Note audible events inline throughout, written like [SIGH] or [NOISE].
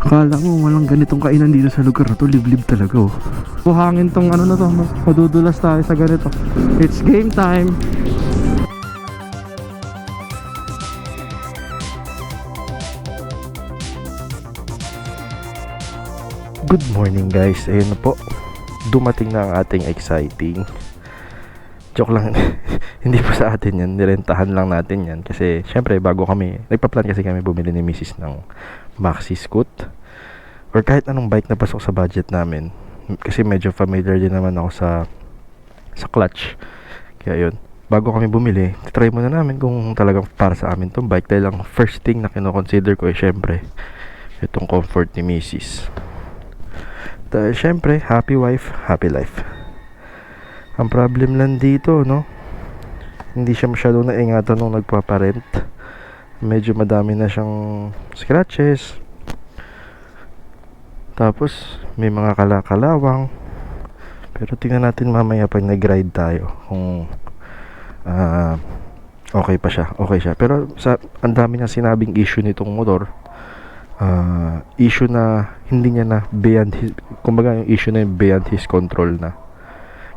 Akala mo walang ganitong kainan dito sa lugar na to, liblib talaga oh. Buhangin tong ano na to, madudulas tayo sa ganito. It's game time! Good morning guys, ayun na po. Dumating na ang ating exciting. Joke lang, [LAUGHS] hindi po sa atin yan, nirentahan lang natin yan. Kasi syempre bago kami, nagpa-plan kasi kami bumili ni Mrs. ng Maxi Scoot. Or kahit anong bike na pasok sa budget namin. Kasi medyo familiar din naman ako sa sa clutch. Kaya yun, bago kami bumili, try muna namin kung talagang para sa amin tong bike. Dahil ang first thing na kinoconsider ko ay syempre, itong comfort ni Mrs. Dahil syempre, happy wife, happy life. Ang problem lang dito, no? Hindi siya masyadong naingatan nung nagpaparent. Medyo madami na siyang scratches. Tapos, may mga kalakalawang. Pero tingnan natin mamaya pag nag-ride tayo kung ah, okay pa siya. Okay siya. Pero sa ang dami niya sinabing issue nitong motor. ah, issue na hindi niya na beyond his, kumbaga yung issue na yung beyond his control na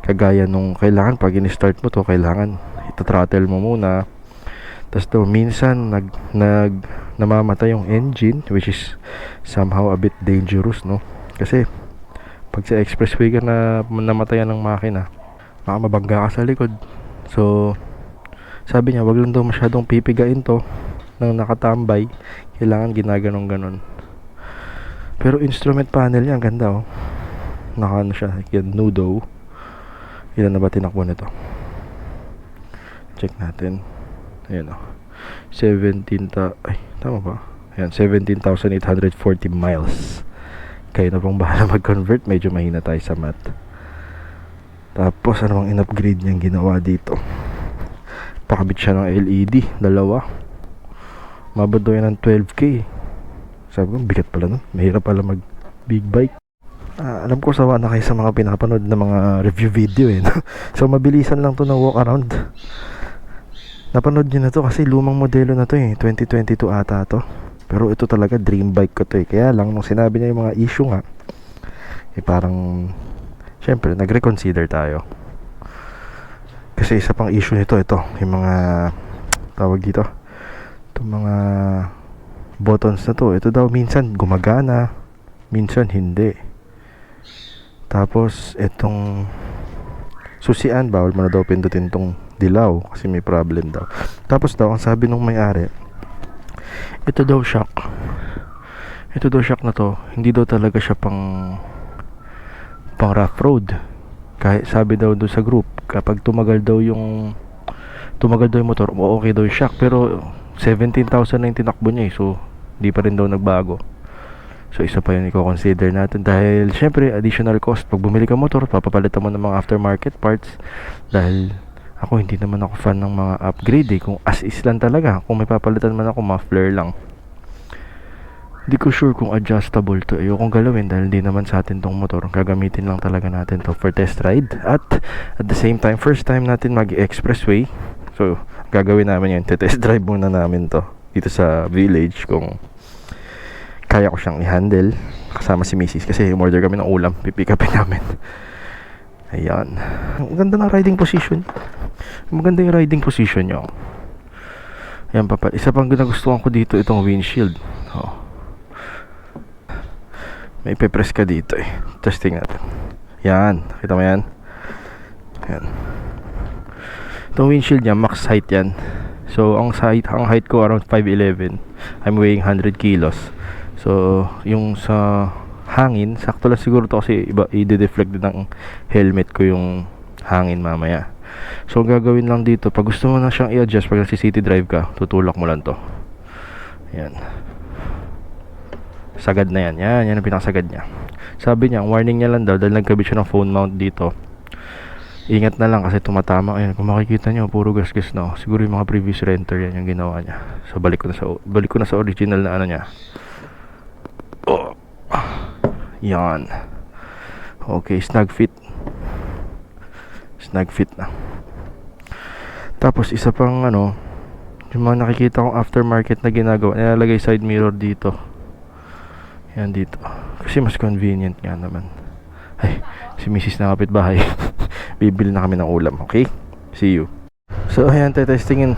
kagaya nung kailangan pag in-start mo to kailangan ito-throttle mo muna tapos to minsan nag nag namamatay yung engine which is somehow a bit dangerous no? Kasi pag sa expressway ka na namatayan ng makina baka mabangga ka sa likod. So sabi niya wag lang daw masyadong pipigain to nang nakatambay. Kailangan ginaganong ganon pero instrument panel niya ang ganda oh. Naka ano siya yan nudo. Ilan na ba tinakbo nito? Check natin ayan oh. 17 ta ay tama ba? Ayan 17,840 miles. Kayo na pong bahala [LAUGHS] mag-convert. Medyo mahina tayo sa math. Tapos ano bang in-upgrade niyang ginawa dito? Pakabit siya ng LED dalawa. Mabot yan ng 12k sabi ko bigat pala no mahirap pala mag big bike. Ah, alam ko sawa na kayo sa mga pinapanood na mga review video eh [LAUGHS] so mabilisan lang to na walk around napanood nyo na to kasi lumang modelo na to eh. 2022 ata to. Pero ito talaga dream bike ko to eh. Kaya lang nung sinabi niya yung mga issue nga eh parang syempre nag-reconsider tayo. Kasi isa pang issue nito ito yung mga tawag dito itong mga buttons na to. Ito daw minsan gumagana minsan hindi. Tapos itong susian bawal mo na daw pindutin tong dilaw kasi may problem daw. Tapos daw ang sabi nung may-ari ito daw shock. Ito daw shock na to. Hindi daw talaga siya pang pang rough road. Kahit sabi daw doon sa group kapag tumagal daw yung tumagal daw yung motor okay daw yung shock. Pero 17,000 na yung tinakbo niya eh. So di pa rin daw nagbago. So isa pa yun i-consider natin. Dahil syempre additional cost. Pag bumili ka motor papapalitan mo ng mga aftermarket parts. Dahil ako hindi naman ako fan ng mga upgrade eh. Kung as is lang talaga. Kung may papalitan man ako muffler lang. Hindi ko sure kung adjustable to. Ayokong galawin dahil hindi naman sa atin tong motor. Gagamitin lang talaga natin to for test ride. At at the same time first time natin mag expressway so gagawin namin yun. Test drive muna namin to dito sa village kung kaya ko siyang i-handle kasama si Mrs. kasi umorder kami ng ulam. Pipick upin namin. Ayan. Ang ganda ng riding position maganda yung riding position nyo. Ayan papa. Isa pang gustuhan ko dito itong windshield. Oh. may pepress ka dito eh. Testing natin. Yan. Kita mo yan? Yan itong windshield niya max height yan. So ang height ang height ko around 5'11 I'm weighing 100 kilos. So yung sa hangin sakto lang siguro to kasi iba i-deflect din ng helmet ko yung hangin mamaya so ang gagawin lang dito pag gusto mo na siyang i-adjust pag nasi city drive ka tutulak mo lang to. Yan sagad na yan. Yan yan ang pinakasagad niya. Sabi niya warning niya lang daw dahil nagkabit siya ng phone mount dito ingat na lang kasi tumatama. Ayan kung makikita nyo puro gasgas na oh. siguro yung mga previous renter yan yung ginawa niya. So balik ko na sa balik ko na sa original na ano niya. Oh. yan. Okay snag fit snag fit na tapos isa pang ano yung mga nakikita kong aftermarket na ginagawa nilalagay side mirror dito Yan dito. Kasi mas convenient nga naman. Ay, si Mrs. na kapitbahay. [LAUGHS] Bibili na kami ng ulam, okay? See you. So, ayan, tetestingin.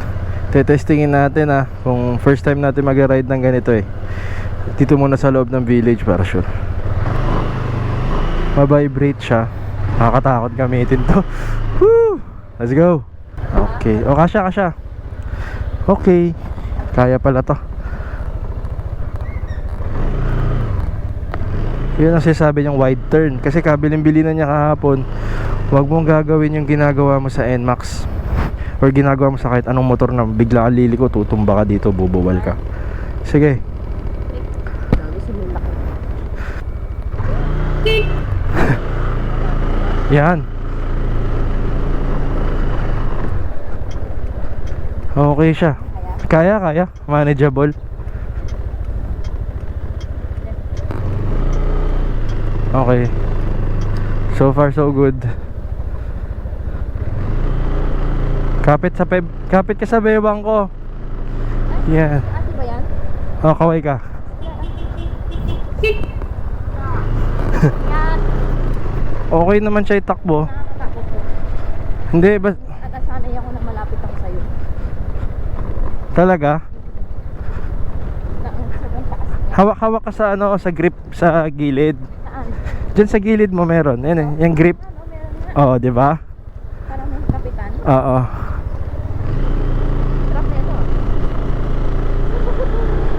Tetestingin natin ah, kung first time natin mag-ride ng ganito eh. Dito muna sa loob ng village para sure. Ma-vibrate siya. Nakakatakot gamitin to. [LAUGHS] Woo! Let's go. Okay. O, kasha, kasha. Okay. Kaya pala to. Yun ang sinasabi niyang wide turn. Kasi kabiling-bili na niya kahapon. Huwag mong gagawin yung ginagawa mo sa NMAX. Or ginagawa mo sa kahit anong motor na bigla ka liliko, tutumba ka dito, bubuwal ka. Sige. Sabi si Lula. Yan. Okay siya. Kaya, kaya. Manageable. Okay. So far so good. Kapit sa peb kapit ka sa bewang ko. Yan. Ate ba yan? Oh, kaway ka. Yan. [LAUGHS] Okay naman siya itakbo. Nakakatakot po. Hindi ba Nagasanay ako na malapit ako sa'yo. talaga? Na, sobrang taas niya. Hawak-hawak ka sa ano, sa grip sa gilid. Saan? Diyan sa gilid mo meron. Yan eh, yung grip. Ano, meron. Oo, 'di ba? Parang may kapitan. Oo. Truck na ito.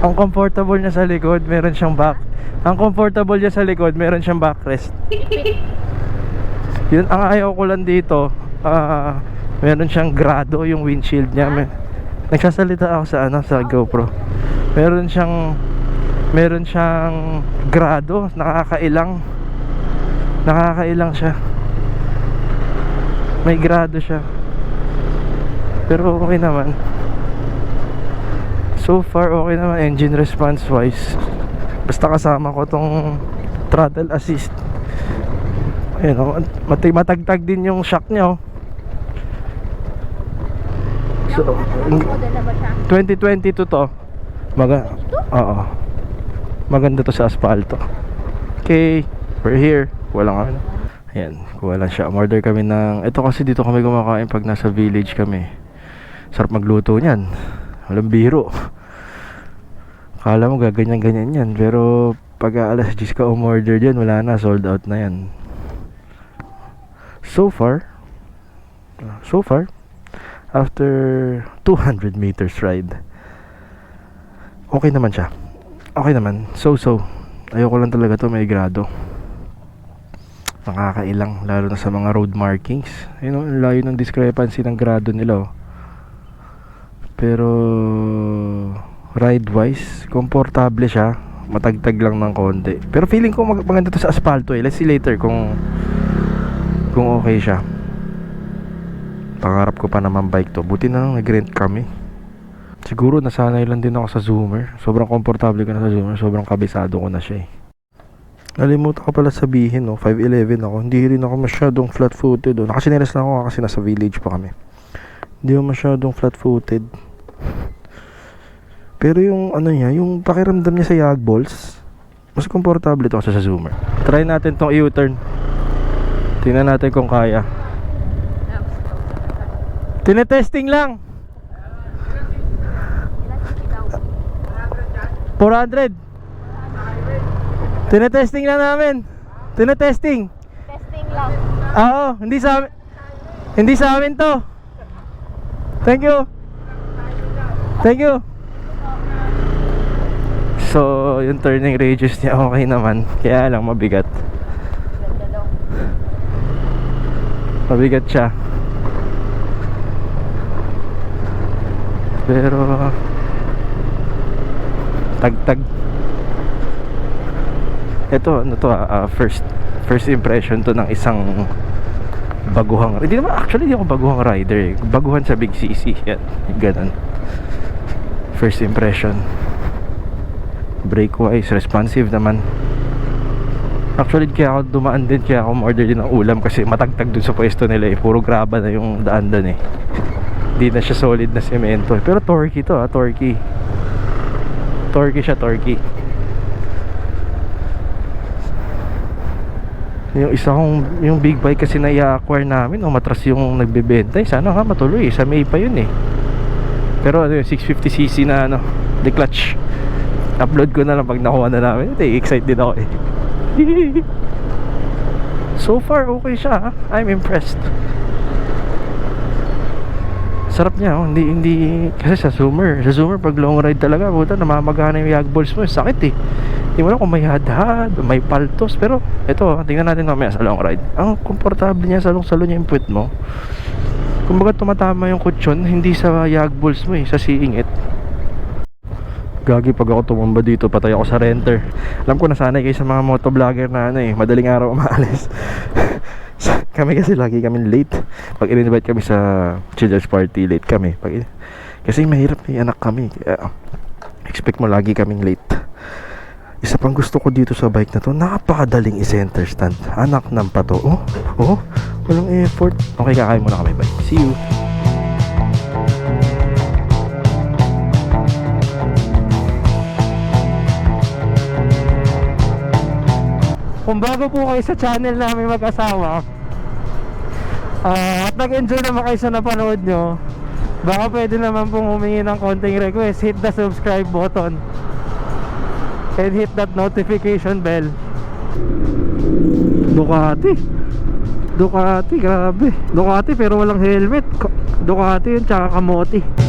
Ang comfortable niya sa likod, meron siyang back. Ang comfortable niya sa likod, meron siyang backrest. [LAUGHS] Yun ang ayaw ko lang dito. ah meron siyang grado yung windshield niya. May, nagsasalita ako sa ano sa GoPro. Meron siyang meron siyang grado, nakakailang. Nakakailang siya. May grado siya. Pero okay naman. So far okay naman engine response wise. Basta kasama ko tong throttle assist. Ayun, oh, matag matagtag din yung shock niya. Oh. So, Yung model na ba siya? 2022 to. Maga Oo. Maganda to sa asfalto. Okay, we're here. Walang ano. Ayan, kuha lang siya. Order kami ng... Ito kasi dito kami kumakain pag nasa village kami. Sarap magluto niyan. Walang biro. Kala mo gaganyan-ganyan yan. Pero pag alas 10 ka umorder dyan, wala na. Sold out na yan. So far, so far, after 200 meters ride, okay naman siya. Okay naman. So-so. Ayoko lang talaga to may grado. Nakakailang. Lalo na sa mga road markings. Ayun, ang layo ng discrepancy ng grado nila. oh. Pero ride-wise, komportable siya. Matagtag lang ng konti. Pero feeling ko mag- maganda to sa asfalto eh. Let's see later kung kung okay siya. Pangarap ko pa naman bike to. Buti na lang nag-rent kami. Siguro nasanay lang din ako sa Zoomer. Sobrang komportable ko na sa Zoomer. Sobrang kabisado ko na siya eh. Nalimutan ko pala sabihin, no, 5'11 ako. Hindi rin ako masyadong flat-footed. Oh. Nakasinelas lang ako kasi nasa village pa kami. Hindi ako masyadong flat-footed. Pero yung ano niya, yung pakiramdam niya sa yag balls, mas komportable ito kasi sa Zoomer. Try natin tong U-turn. Tingnan natin kung kaya. Tinetesting lang. Ilan cc daw? 400. Tinetesting lang namin. Tinetesting. Testing lang. Oo, hindi sa amin. Hindi sa amin to. Thank you. Thank you. So, yung turning radius niya okay naman. Kaya lang mabigat. Ganda daw. Mabigat siya. Pero tagtag. Ito ano to ah, first first impression to ng isang baguhang hindi naman actually hindi ako baguhang rider eh. Baguhan sa Big CC yan. [LAUGHS] Ganun. First impression. Brake wise, responsive naman. Actually, kaya ako dumaan din, kaya ako order din ng ulam kasi matagtag dun sa pwesto nila eh. Puro graba na yung daan dun eh. Hindi na siya solid na semento eh. Pero torquey to ah, torquey. Torquey siya, torquey. Yung isa kong, yung big bike kasi na i-acquire namin, umatras yung nagbebenta. eh. Sana nga matuloy, eh. sa May pa yun eh. Pero ano yun, 650cc na ano, declutch. Upload ko na lang pag nakuha na namin. Ito, excited din ako eh. [LAUGHS] so far, okay siya. I'm impressed. Sarap niya, oh. hindi, hindi, kasi sa Zoomer, sa Zoomer pag long ride talaga, puta, namamagana yung yag balls mo, sakit eh. Hindi mo alam kung may hadhad, may paltos, pero ito, tingnan natin mamaya sa long ride. Ang komportable niya, salong-salo niya yung puwet mo. Kumbaga tumatama yung kutsyon, hindi sa yag balls mo eh, sa siingit. Gagi pag ako tumumba dito, patay ako sa renter. Alam ko nasanay kayo sa mga motovlogger na ano eh, madaling araw umaalis. [LAUGHS] kami kasi lagi kami late. Pag in-invite kami sa children's party, late kami. Pag, kasi mahirap may anak kami. Kaya, expect mo lagi kaming late. Isa pang gusto ko dito sa bike na to, napakadaling i-center stand. Anak ng pato. Oh, oh, walang effort. Okay, kakain muna kami. Bye. See you. Kung bago po kayo sa channel namin mag-asawa ah, At nag-enjoy naman kayo sa napanood nyo Baka pwede naman pong humingi ng konting request. Hit the subscribe button And hit that notification bell. Ducati. Ducati, grabe. Ducati pero walang helmet. Ducati yun, tsaka kamote